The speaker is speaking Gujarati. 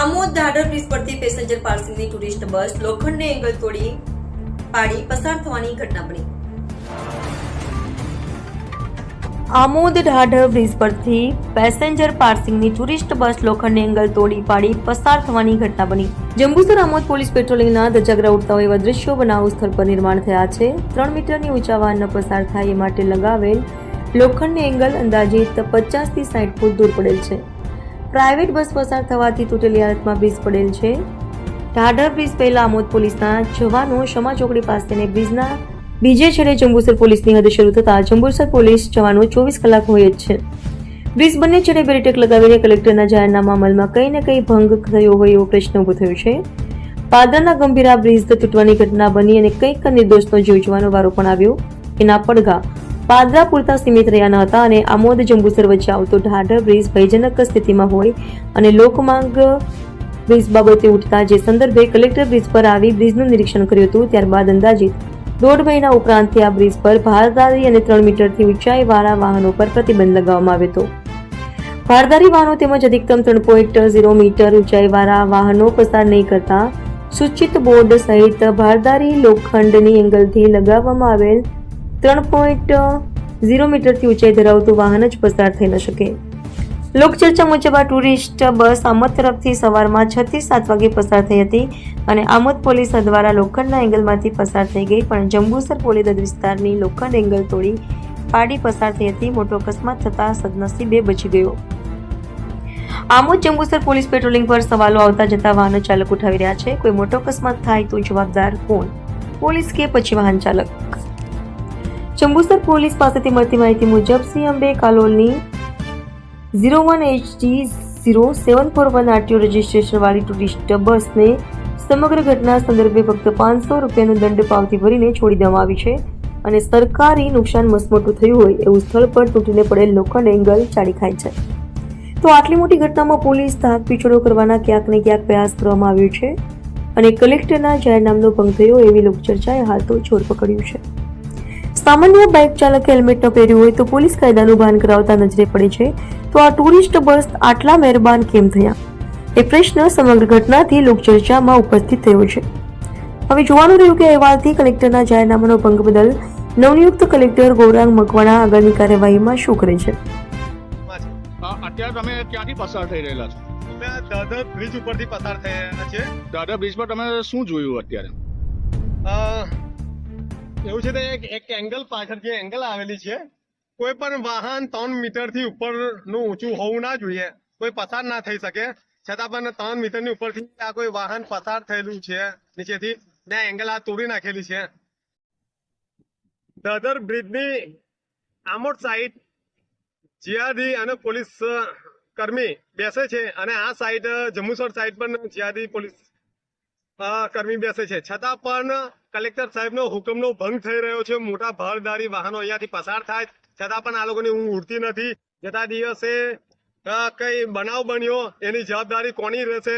આમોદ દાદર બ્રિજ પરથી પેસેન્જર પાર્સિંગની ટુરિસ્ટ બસ લોખંડને એંગલ તોડી પાડી પસાર થવાની ઘટના બની. આમોદ ઢાઢર બ્રિજ પરથી પેસેન્જર પાર્સિંગની ટુરિસ્ટ બસ લોખંડને એંગલ તોડી પાડી પસાર થવાની ઘટના બની. જંબુસર આમોદ પોલીસ પેટ્રોલિંગના ધજાગરા ઉડતા હોય એવા દ્રશ્યો બનાવ સ્થળ પર નિર્માણ થયા છે. ત્રણ મીટરની ઊંચા વાહન પસાર થાય એ માટે લગાવેલ લોખંડની એંગલ અંદાજિત પચાસથી સાઠ ફૂટ દૂર પડેલ છે. પ્રાઇવેટ બસ પસાર થવાથી તૂટેલી હાલતમાં બ્રિજ પડેલ છે. ઢાઢર બ્રિજ પહેલા આમોદ પોલીસના જવાનો ક્ષમા ચોકડી પાસેને બ્રિજના બીજે છેડે જંબુસર પોલીસની હદ શરૂ થતા જંબુસર પોલીસ જવાનો ચોવીસ કલાક હોય જ છે. બ્રિજ બંને છેડે બેરીટેક લગાવીને કલેક્ટરના જાહેરનામા અમલમાં કંઈ ને કંઈ ભંગ થયો હોય એવો પ્રશ્ન ઊભો થયો છે. પાદરના ગંભીરા બ્રિજ તૂટવાની ઘટના બની અને કંઈક નિર્દોષનો જીવ જવાનો વારો પણ આવ્યો. એના પડઘા પાદરા પૂરતા સીમિત રહ્યા હતા અને આમોદ જંબુસર વચ્ચે આવતો ઢાઢર બ્રિજ ભયજનક સ્થિતિમાં હોય અને લોકમાંગ બ્રિજ બાબતે ઉઠતા જે સંદર્ભે કલેક્ટર બ્રિજ પર આવી બ્રિજનું નિરીક્ષણ કર્યું હતું, ત્યારબાદ અંદાજિત દોઢ મહિના ઉપરાંતથી આ બ્રિજ પર ભારદારી અને ત્રણ મીટરથી ઊંચાઈવાળા વાહનો પર પ્રતિબંધ લગાવવામાં આવ્યો હતો. ભારદારી વાહનો તેમજ અધિકતમ ત્રણ પોઈન્ટ ઝીરો મીટર ઊંચાઈવાળા વાહનો પસાર નહીં કરતા, સૂચિત બોર્ડ સહિત ભારદારી લોખંડની એંગલથી લગાવવામાં આવેલ ત્રણ પોઈન્ટ ઝીરો મીટરથી ઊંચાઈ ધરાવતું વાહન જ પસાર થઈ ન શકે. લોકચર્ચા મુજબ આ ટુરિસ્ટ બસ આમોદ તરફથી સવારમાં છ થી સાત વાગે પસાર થઈ હતી અને આમોદ પોલીસ દ્વારા લોખંડના એંગલમાંથી પસાર થઈ ગઈ, પણ જંબુસર પોલીસ વિસ્તારની લોખંડ એંગલ તોડી પાડી પસાર થઈ હતી. મોટો અકસ્માત થતા સદનસીબે બચી ગયો. આમોદ જંબુસર પોલીસ પેટ્રોલિંગ પર સવાલો આવતા જતા વાહન ચાલક ઉઠાવી રહ્યા છે. કોઈ મોટો અકસ્માત થાય તો જવાબદાર કોણ? પોલીસ કે પછી વાહન ચાલક? જંબુસર પોલીસ પાસેથી મળતી માહિતી મુજબ સિંહ Ambe કાલોલની zero one HD zero seven four one RTO registration વાળી ટુરિસ્ટ બસને સમગ્ર ઘટના સંદર્ભે ફક્ત પાંચસો રૂપિયાનો દંડ પાવતી ભરીને છોડી દેવામાં આવી છે અને સરકારી નુકસાન મસમોટું થયું હોય એવું સ્થળ પર તૂટીને પડેલ લોખંડ એંગલ ચાડી ખાય છે. તો આટલી મોટી ઘટનામાં પોલીસ ધાક પીછોડો કરવાના ક્યાંક ને ક્યાંક પ્રયાસ કરવામાં આવ્યો છે અને કલેક્ટરના જાહેરનામનો ભંગ થયો એવી લોકચર્ચાએ હાલ તો જોર પકડ્યું છે. સામાન્ય બાઇક ચાલકે હેલ્મેટ ન પહેર્યું હોય તો પોલીસ કાયદાનું ભાન કરાવતા નજરે પડે છે તો આ ટુરિસ્ટ બસ આટલા મહેરબાન કેમ થયા? એ પ્રશ્ન સમગ્ર ઘટનાથી લોકચર્ચામાં ઉપસ્થિત થયો છે. હવે જોવાનું રહ્યું કે અહેવાલથી કલેક્ટરના જાહેરનામાનો ભંગ બદલ નવનિયુક્ત કલેક્ટર ગૌરાંગ મકવાણા આગળની કાર્યવાહીમાં શું કરે છે? અત્યારે તમે ક્યાંથી પસાર થઈ રહેલા છો? અમે દાદર બ્રિજ ઉપરથી પસાર થયા છે. દાદર બ્રિજ પર તમે શું જોયું અત્યારે? એવું છે એક એક એંગલ પાછળ જે એંગલ આવેલી છે, કોઈ પણ વાહન ત્રણ મીટરથી ઉપરનું ઊંચું હોવું ના જોઈએ. કોઈ પસાર ના થઈ શકે. છતાં પણ ત્રણ મીટરની ઉપરથી આ કોઈ વાહન પસાર થયેલું છે, નીચેથી ને એંગલ આ તોડી નાખેલી છે. દાદર બ્રિજની આમોટ સાઈડ જીઆરડી અને પોલીસ કર્મી બેસે છે અને આ સાઈડ જંબુસર સાઈડ પણ જીઆરડી પોલીસ કર્મી બેસે છે. છતાં પણ કલેક્ટર સાહેબનો હુકમનો ભંગ થઈ રહ્યો છે. મોટા ભારદારી વાહનો અહીંયાથી પસાર થાય. છતાં પણ આ લોકોની ઊંઘ ઉડતી નથી. જતા દિવસે કઈ બનાવ બન્યો, એની જવાબદારી કોની રહેશે?